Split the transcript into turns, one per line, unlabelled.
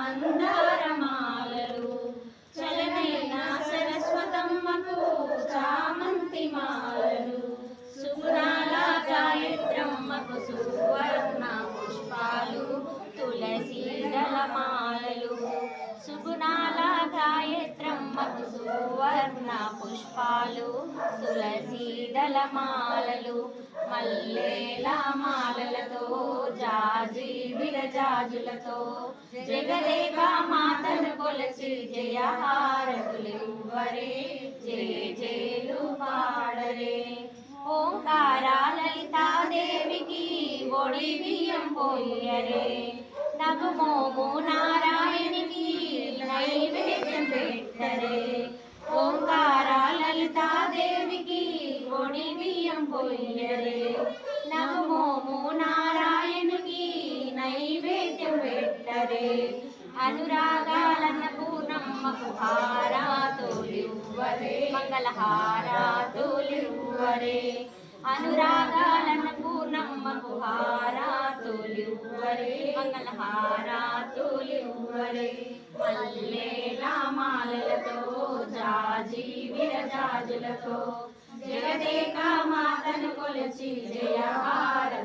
మందారమాలలు. చలనైన సరస్వతమ్మకు చామంతి మాలలు సుగుణాల గాయత్రమ్మకు సువర్ణ పుష్పాలు. తులసి దళమాలలు. సుగుణాల గాయత్రమ్మకు సువర్ణ పుష్పాలు. తులసి దళమాలలు. మల్లేల మాల జాజి విరజాజులతో జగదేక మాతను కొలచి వరే జయ జయలు పాడరే. ఓంకార లలితాదేవికి ఒడి బియ్యం పోయరే నగుమోము నారాయణికి నైవేద్యం పెట్టరే. ఓంకార లలితాదేవికి ఒడి బియ్యం పోయరే నగుమోము పెట్టరే అనురాగాలన్న పూర్ణమ్మకు హారాతులివ్వరే మంగళహారాతులివ్వరే అనురాగాలన్న పూర్ణమ్మకు హారాతులివ్వరే మంగళహారాతులివ్వరే మల్లేల మాలలతో జాజి విరజాజులతో జగదేకా మాతను కొలిచి జయ